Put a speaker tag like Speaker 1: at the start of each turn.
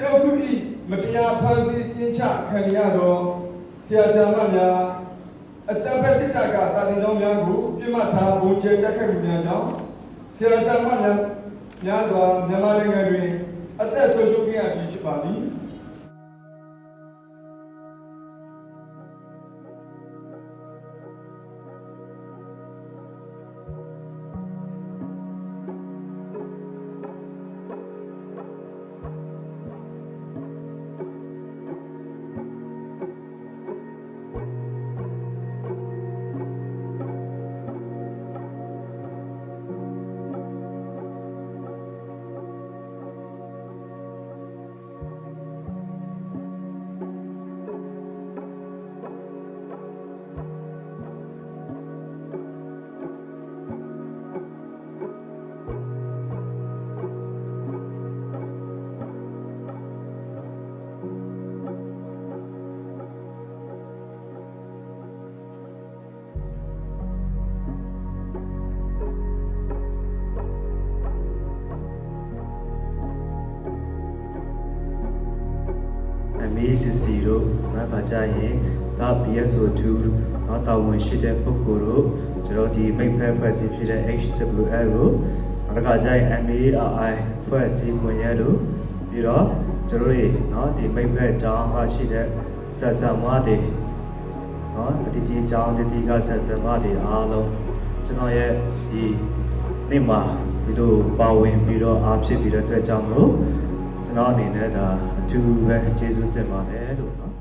Speaker 1: စေအုပ်စု၏မတရားဖမ်းဆီးကျင်းချခံရသောဆရာဆရာမများအကြမ်းဖက်စစ်တပ်ကစာတင်ကြောင်းများကိုပြစ်မှတ်ထားဗုံးကျဲတက်ခတ်မှုများကြောင့်ဆရာဆရာမများများစွာမြန်မာနိုင်ငံ အ
Speaker 2: မီးစီစီတို့နော်ဗာကြရင်ဒါ BSO2 နော်တာဝန်ရှိတဲ့ပုဂ္ဂိုလ်တို့ကျွန်တော်ဒီမိတ်ဖက်ဖွဲ့စည်းဖြစ်တဲ့ HWL ကိုနောက်တစ်ခါကျရင် MARI ဖွဲ့စည်းခွင့်ရတို့ပြီးတော့ကျွန်တော်တွေနော်ဒီမိတ်ဖက်အကြောင်းမှရှိတဲ့ဆက်ဆံမတွေနော်ဒီဒီအကြောင်းဒီဒီကဆက်ဆံမတွေအားလုံးကျွန်တော်ရဲ့ဒီနေ့မှာဒီလိုပါဝင်ပြီးတော့အားဖြစ်ပြီးတော့အတွက်ကြောင့်မလို့ ကျွန်တော်အနေနဲ့ဒါအထူးပဲကျေးဇူးတင်ပါတယ်လို့နော်